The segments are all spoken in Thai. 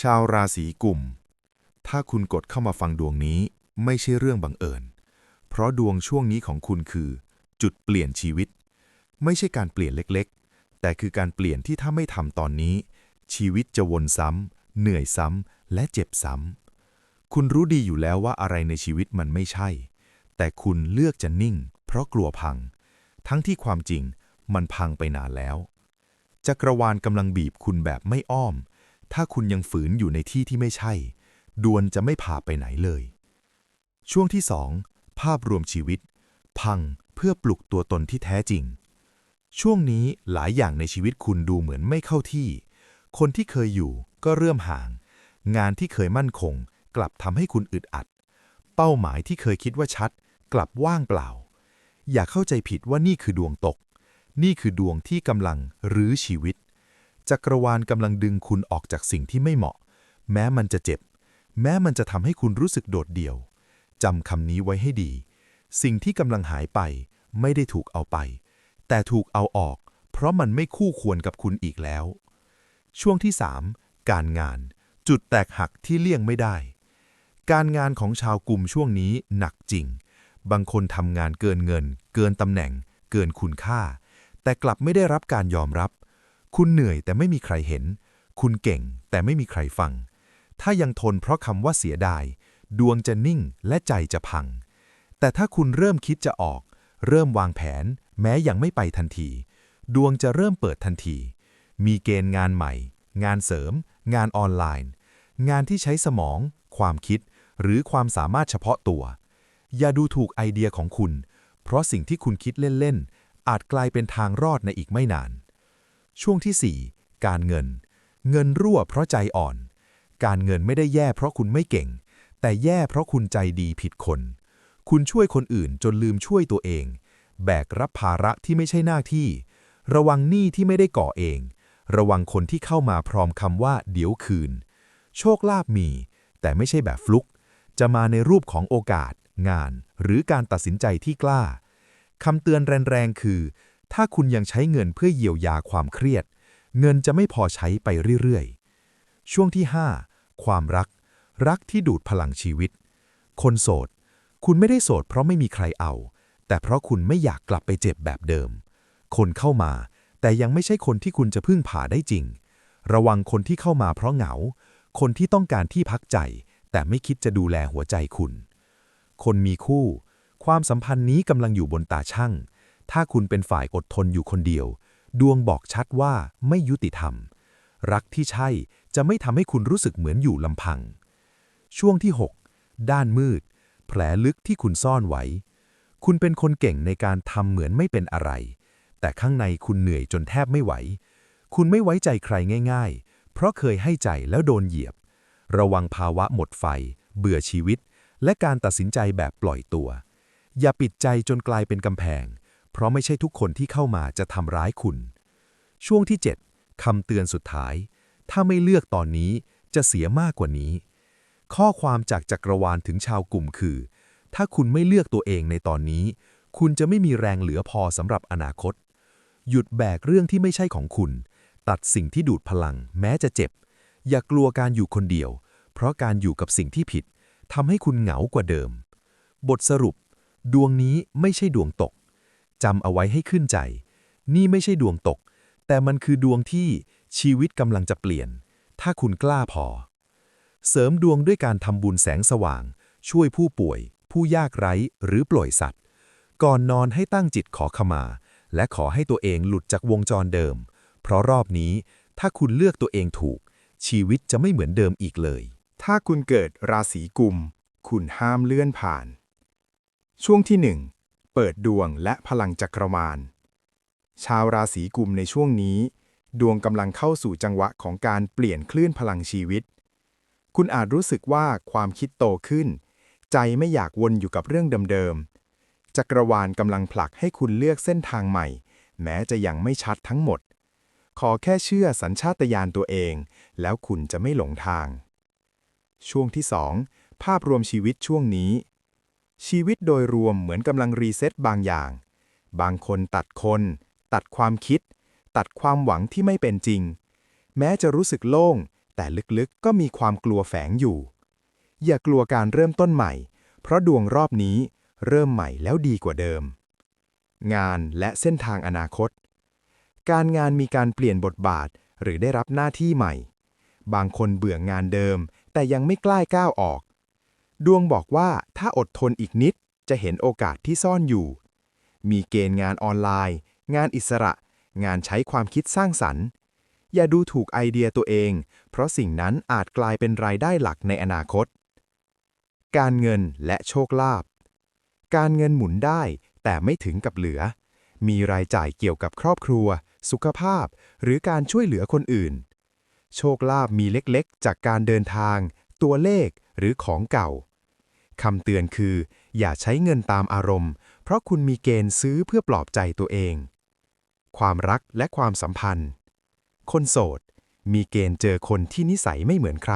ชาวราศีกุม ถ้าคุณกดเข้ามาฟังดวงนี้ไม่ใช่เรื่องบังเอิญ เพราะดวงช่วงนี้ของคุณคือ จุดเปลี่ยนชีวิต ไม่ใช่การเปลี่ยนเล็กๆ แต่คือการเปลี่ยนที่ถ้าไม่ทำตอนนี้ ชีวิตจะวนซ้ำเหนื่อยซ้ำและเจ็บซ้ำคุณรู้ดีอยู่แล้วว่าอะไรในชีวิตมันไม่ใช่ แต่คุณเลือกจะนิ่ง เพราะกลัวพัง ทั้งที่ความจริงมันพังไปนานแล้วจักรวาลกำลังบีบคุณแบบไม่อ้อม ถ้าคุณยังฝืนอยู่ในที่ที่ไม่ใช่ ดวนจะไม่พาไปไหนเลย ช่วงที่สองภาพรวมชีวิต พังเพื่อปลุกตัวตนที่แท้จริง ช่วงนี้หลายอย่างในชีวิตคุณดูเหมือนไม่เข้าที่ คนที่เคยอยู่ก็เริ่มห่าง งานที่เคยมั่นคง กลับทำให้คุณอึดอัด เป้าหมายที่เคยคิดว่าชัด กลับว่างเปล่า อย่าเข้าใจผิดว่านี่คือดวงตก นี่คือดวงที่กำลังรื้อชีวิต จักรวาลกำลังดึงคุณออกจากสิ่งที่ไม่เหมาะ แม้มันจะเจ็บ แม้มันจะทำให้คุณรู้สึกโดดเดี่ยวจำคำนี้ไว้ให้ดี สิ่งที่กำลังหายไปไม่ได้ถูกเอาไป แต่ถูกเอาออก เพราะมันไม่คู่ควรกับคุณอีกแล้ว ช่วงที่ 3 การงาน จุดแตกหักที่เลี่ยงไม่ได้ การงานของชาวกลุ่มช่วงนี้หนักจริง บางคนทำงานเกินเงิน เกินตำแหน่ง เกินคุณค่า แต่กลับไม่ได้รับการยอมรับ คุณเหนื่อยแต่ไม่มีใครเห็น คุณเก่งแต่ไม่มีใครฟัง ถ้ายังทนเพราะคำว่าเสียดาย ดวงจะนิ่งและใจจะพัง แต่ถ้าคุณเริ่มคิดจะออก เริ่มวางแผน แม้ยังไม่ไปทันที ดวงจะเริ่มเปิดทันที มีเกณฑ์งานใหม่ งานเสริม งานออนไลน์ งานที่ใช้สมอง ความคิด หรือความสามารถเฉพาะตัว อย่าดูถูกไอเดียของคุณ เพราะสิ่งที่คุณคิดเล่น ๆ อาจกลายเป็นทางรอดในอีกไม่นาน ช่วงที่ 4 การเงิน เงินรั่วเพราะใจอ่อน การเงินไม่ได้แย่เพราะคุณไม่เก่ง แต่แย่เพราะคุณใจดีผิดคน คุณช่วยคนอื่นจนลืมช่วยตัวเอง แบกรับภาระที่ไม่ใช่หน้าที่ ระวังหนี้ที่ไม่ได้ก่อเอง ระวังคนที่เข้ามาพร้อมคำว่า เดี๋ยวคืน โชคลาภมี แต่ไม่ใช่แบบฟลุก จะมาในรูปของโอกาส งาน หรือการตัดสินใจที่กล้าคำเตือนแรงๆคือ ถ้าคุณยังใช้เงินเพื่อเยียวยาความเครียด เงินจะไม่พอใช้ไปเรื่อยๆ ช่วงที่ 5 ความรัก รักที่ดูดพลังชีวิต คนโสด คุณไม่ได้โสดเพราะไม่มีใครเอา แต่เพราะคุณไม่อยากกลับไปเจ็บแบบเดิม คนเข้ามา แต่ยังไม่ใช่คนที่คุณจะพึ่งผ่าได้จริง ระวังคนที่เข้ามาเพราะเหงา คนที่ต้องการที่พักใจ แต่ไม่คิดจะดูแลหัวใจคุณ คนมีคู่ ความสัมพันธ์นี้กำลังอยู่บนตาช่าง ถ้าคุณเป็นฝ่ายอดทนอยู่คนเดียว ดวงบอกชัดว่าไม่ยุติธรรม รักที่ใช่จะไม่ทำให้คุณรู้สึกเหมือนอยู่ลำพัง ช่วงที่ 6 ด้านมืด แผลลึกที่คุณซ่อนไว้ คุณเป็นคนเก่งในการทำเหมือนไม่เป็นอะไร แต่ข้างในคุณเหนื่อยจนแทบไม่ไหว คุณไม่ไว้ใจใครง่าย ๆ เพราะเคยให้ใจแล้วโดนเหยียบ ระวังภาวะหมดไฟ เบื่อชีวิต และการตัดสินใจแบบปล่อยตัว อย่าปิดใจจนกลายเป็นกำแพง เพราะไม่ใช่ทุกคนที่เข้ามาจะทำร้ายคุณ ช่วงที่ 7คำเตือนสุดท้าย ถ้าไม่เลือกตอนนี้จะเสียมากกว่านี้ ข้อความจากจักรวาลถึงชาวกลุ่มคือ ถ้าคุณไม่เลือกตัวเองในตอนนี้ คุณจะไม่มีแรงเหลือพอสำหรับอนาคต หยุดแบกเรื่องที่ไม่ใช่ของคุณ ตัดสิ่งที่ดูดพลัง แม้จะเจ็บ อย่ากลัวการอยู่คนเดียว เพราะการอยู่กับสิ่งที่ผิดทำให้คุณเหงากว่าเดิม บทสรุป ดวงนี้ไม่ใช่ดวงตก จำเอาไว้ให้ขึ้นใจ นี่ไม่ใช่ดวงตก แต่มันคือดวงที่ชีวิตกำลังจะเปลี่ยน ถ้าคุณกล้าพอ เสริมดวงด้วยการทำบุญแสงสว่าง ช่วยผู้ป่วย ผู้ยากไร้ หรือปล่อยสัตว์ ก่อนนอนให้ตั้งจิตขอขมา และขอให้ตัวเองหลุดจากวงจรเดิม เพราะรอบนี้ถ้าคุณเลือกตัวเองถูก ชีวิตจะไม่เหมือนเดิมอีกเลย ถ้าคุณเกิดราศีกุม คุณห้ามเลื่อนผ่าน ช่วงที่1 เปิดดวงและพลังจักรวาล ชาวราศีกุมในช่วงนี้ ดวงกำลังเข้าสู่จังหวะของการเปลี่ยนคลื่นพลังชีวิต คุณอาจรู้สึกว่าความคิดโตขึ้น ใจไม่อยากวนอยู่กับเรื่องเดิมๆ จักรวาลกำลังผลักให้คุณเลือกเส้นทางใหม่ แม้จะยังไม่ชัดทั้งหมด ขอแค่เชื่อสัญชาตญาณตัวเอง แล้วคุณจะไม่หลงทาง ช่วงที่ 2 ภาพรวมชีวิตช่วงนี้ ชีวิตโดยรวมเหมือนกำลังรีเซ็ตบางอย่าง บางคนตัดคน ตัดความคิด ตัดความหวังที่ไม่เป็นจริง แม้จะรู้สึกโล่ง แต่ลึกๆก็มีความกลัวแฝงอยู่ อย่ากลัวการเริ่มต้นใหม่ เพราะดวงรอบนี้เริ่มใหม่แล้วดีกว่าเดิม งานและเส้นทางอนาคต การงานมีการเปลี่ยนบทบาทหรือได้รับหน้าที่ใหม่ บางคนเบื่องานเดิม แต่ยังไม่กล้าก้าวออก ดวงบอกว่าถ้าอดทนอีกนิดจะเห็นโอกาสที่ซ่อนอยู่ มีเกณฑ์งานออนไลน์ งานอิสระ งานใช้ความคิดสร้างสรรค์ อย่าดูถูกไอเดียตัวเอง เพราะสิ่งนั้นอาจกลายเป็นรายได้หลักในอนาคต การเงินและโชคลาภ การเงินหมุนได้แต่ไม่ถึงกับเหลือ มีรายจ่ายเกี่ยวกับครอบครัว สุขภาพ หรือการช่วยเหลือคนอื่น โชคลาภมีเล็กๆ จากการเดินทาง ตัวเลขหรือของเก่า คำเตือนคือ อย่าใช้เงินตามอารมณ์ เพราะคุณมีเกณฑ์ซื้อเพื่อปลอบใจตัวเอง ความรักและความสัมพันธ์ คนโสด มีเกณฑ์เจอคนที่นิสัยไม่เหมือนใคร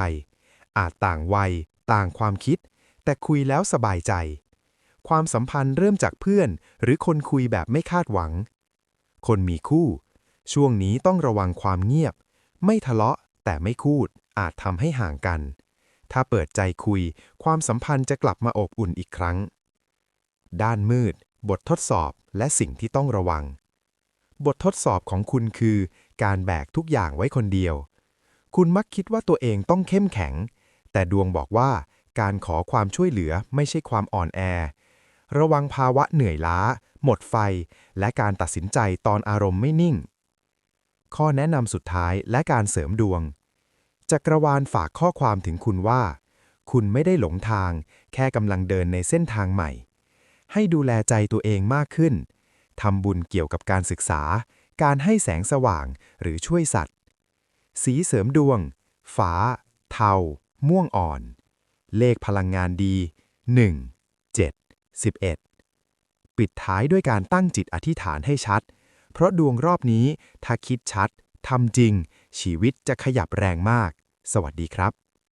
อาจต่างวัย ต่างความคิด แต่คุยแล้วสบายใจ ความสัมพันธ์เริ่มจากเพื่อน หรือคนคุยแบบไม่คาดหวัง คนมีคู่ ช่วงนี้ต้องระวังความเงียบ ไม่ทะเลาะแต่ไม่คูดอาจทำให้ห่างกัน ถ้าเปิดใจคุย ความสัมพันธ์จะกลับมาอบอุ่นอีกครั้ง ด้านมืด บททดสอบและสิ่งที่ต้องระวัง บททดสอบของคุณคือ การแบกทุกอย่างไว้คนเดียว คุณมักคิดว่าตัวเองต้องเข้มแข็ง แต่ดวงบอกว่า การขอความช่วยเหลือไม่ใช่ความอ่อนแอ ระวังภาวะเหนื่อยล้า หมดไฟ และการตัดสินใจตอนอารมณ์ไม่นิ่ง ข้อแนะนำสุดท้ายและการเสริมดวง จักรวาลฝากข้อความถึงคุณว่า คุณไม่ได้หลงทาง แค่กำลังเดินในเส้นทางใหม่ ให้ดูแลใจตัวเองมากขึ้นทำบุญเกี่ยวกับการศึกษา การให้แสงสว่างหรือช่วยสัตว์ สีเสริมดวง ฟ้า เทา ม่วงอ่อน เลขพลังงานดี 1 7 11 ปิดท้ายด้วยการตั้งจิตอธิษฐานให้ชัด เพราะดวงรอบนี้ถ้าคิดชัดทำจริง ชีวิตจะขยับแรงมาก สวัสดีครับ